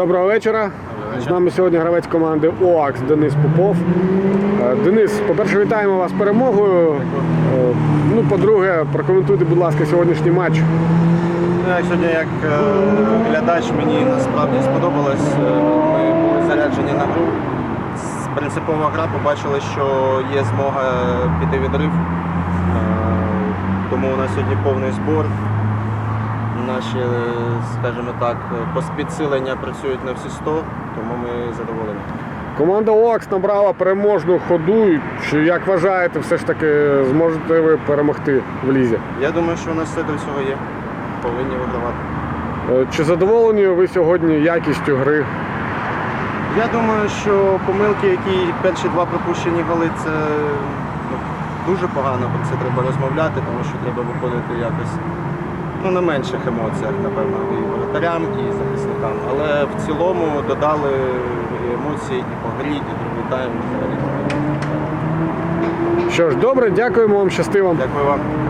Доброго вечора. З нами сьогодні гравець команди ОАКС Денис Попов. Е, Денис, по-перше, вітаємо вас з перемогою. Е, Ну, по-друге, прокоментуйте, будь ласка, сьогоднішній матч. Ну, як сьогодні як е, глядач мені насправді сподобалось. Ми були заряджені на гру. Принципова гра, побачили, що є змога піти відрив. Тому у нас сьогодні повний збор. Наші, е, скажімо так, підсилення працюють на всі 100, тому ми задоволені. Команда ОАКС набрала переможну ходу. Чи як вважаєте, все ж таки зможете ви перемогти в лізі? Я думаю, що у нас все до цього є. Повинні вигравати. Е, Чи задоволені ви сьогодні якістю гри? Я думаю, що помилки, які перші два пропущені голи, це ну, дуже погано. Про це треба розмовляти, тому що треба виходити якось ну, на менших емоціях, напевно, і воротарям, і захисникам. Але в цілому додали і емоції і по грі, і другий тайм. Що ж, добре, дякуємо вам, щасти вам. Дякую вам.